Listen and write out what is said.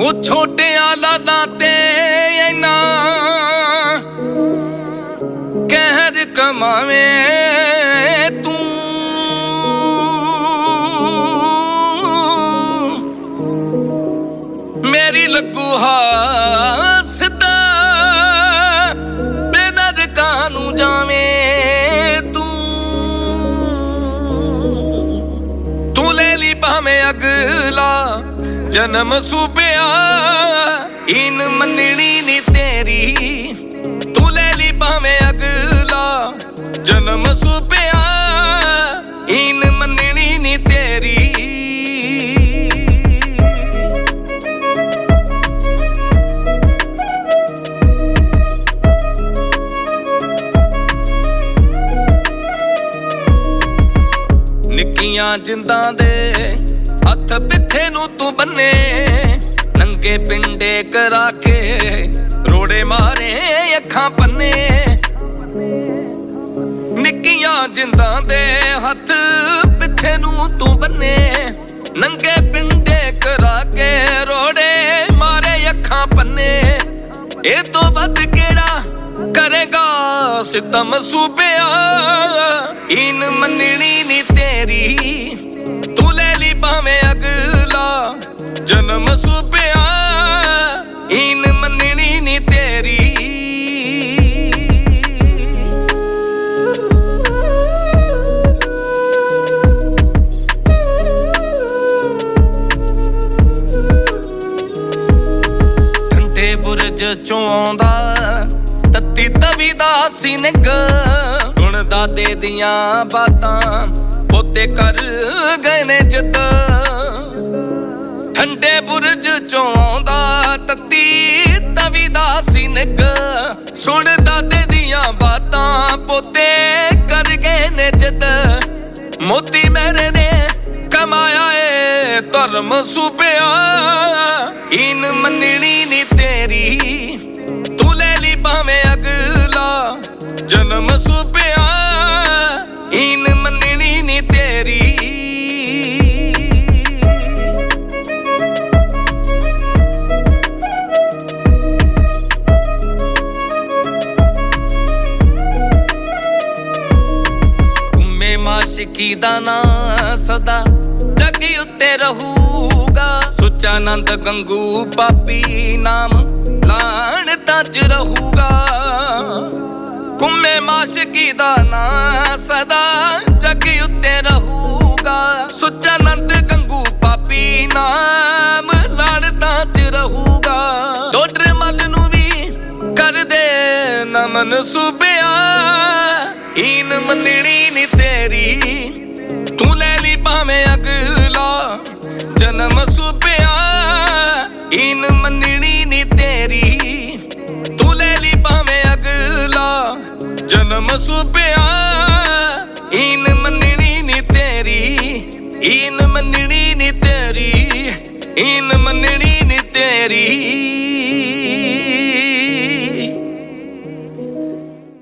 ਉਹ ਛੋਟਿਆਂ ਲਾਲਾਂ ਤੇ ਇਨਾ ਕਹਿਰ ਕਮਾਵੇਂ ਤੂੰ। ਮੇਰੀ ਲੱਗੂ ਹੱਸਦਾ ਬਿਨਾਂ ਰਕਾਂ ਨੂੰ ਜਾਵੇਂ ਤੂੰ। ਤੂੰ ਲੈ ਲਈ ਭਾਵੇਂ ਅਗਲਾ ਜਨਮ ਸੂਬਿਆ ਇਨ ਮੰਨਣੀ ਨੀ ਤੇਰੀ। ਤੂੰ ਲੈ ਲਈ ਭਾਵੇਂ ਅਗਲਾ। ਜਨਮ ਸੂਬਿਆ ਇਨ ਮੰਨਣੀ ਨੀ ਤੇਰੀ। ਨਿੱਕੀਆਂ ਜਿੰਦਾਂ ਦੇ ਹੱਥ ਪਿੱਠੇ ਨੂੰ ਤੂੰ ਬੰਨੇ। ਨੰਗੇ ਪਿੰਡੇ ਕਰਾ ਕੇ ਰੋੜੇ ਮਾਰੇ, ਅੱਖਾਂ ਪੰਨੇ ਨਿੱਕੀਆਂ ਜਿੰਦਾਂ ਦੇ ਹੱਥ ਪਿੱਠੇ ਨੂੰ ਤੂੰ ਬੰਨੇ। ਨੰਗੇ ਪਿੰਡੇ ਕਰਾ ਕੇ ਰੋੜੇ ਮਾਰੇ, ਅੱਖਾਂ ਪੰਨੇ ਇਹ ਤੋਂ ਵੱਧ ਕਿਹੜਾ ਕਰੇਗਾ ਸਿੱਧਾ ਮਸੂਬਿਆ? ਇਨ ਮੰਨਣੀ ਨੀ ਤੇਰੀ। ਠੰਡੇ ਚੋਂ ਆਉਂਦਾ। ਤੱਤੀ ਤਵੀ ਦਾ ਸੀ ਨਿੱਗ ਹੁਣ ਦਾਦੇ ਦੀਆਂ ਬਾਤਾਂ ਪੋਤੇ ਕਰ ਗਏ ਨੇ ਜਿੱਤ। ਠੰਡੇ ਬੁਰਜ ਚੋਂ ਆਉਂਦਾ। ਤੱਤੀ ਤਵੀ ਦਾ ਸੀ ਨਿੱਗ ਸੁਣ ਦਾਦੇ ਦੀਆਂ ਬਾਤਾਂ ਪੋਤੇ ਕਰ ਗਏ ਨੇ ਜਿੱਤ। ਮੋਤੀ ਮੇਰੇ ਨੇ ਕਮਾਇਆ ਧਰਮ ਸੂਬਿਆ ਇਨ ਮੰਨਣੀ ਨੀ ਤੇਰੀ। ਤੂੰ ਲੈ ਲਈ ਭਾਵੇਂ ਅਗਲਾ ਜਨਮ ਸੂਬਿਆ ਇਨ ਮੰਨਣੀ ਨੀ ਤੇਰੀ। ਘੁੰਮੇ ਮਾਸ਼ਕੀ ਦਾ ਨਾਂ ਸਦਾ ਜੱਗ ਉੱਤੇ ਰਹੂਗਾ। ਸੁੱਚਾ ਆਨੰਦ ਗੰਗੂ ਪਾਪੀ ਨਾਮ ਲਾਣਤਾ ਚ ਰਹੂਗਾ। ਘੁੰਮੇ ਮਾਸ਼ਕੀ ਦਾ ਨਾਂ ਸਦਾ ਜੱਗ ਉੱਤੇ ਰਹੂਗਾ। ਸੁੱਚਾ ਗੰਗੂ ਪਾਪੀ ਨਾਮ ਲਾਣ ਚ ਰਹੂਗਾ। ਡੋਡਰ ਮਲ ਨੂੰ ਵੀ ਕਰਦੇ ਨਮਨ ਸੂਬਿਆ ਇਨ ਮੰਨਣੀ ਨੀ ਤੇਰੀ ਮਸੂਬਿਆ ਇਨ ਮੰਨਣੀ ਨੀ ਤੇਰੀ ਇਨ ਮੰਨਣੀ ਨੀ ਤੇਰੀ ਇਨ ਮੰਨਣੀ ਨੀ ਤੇਰੀ।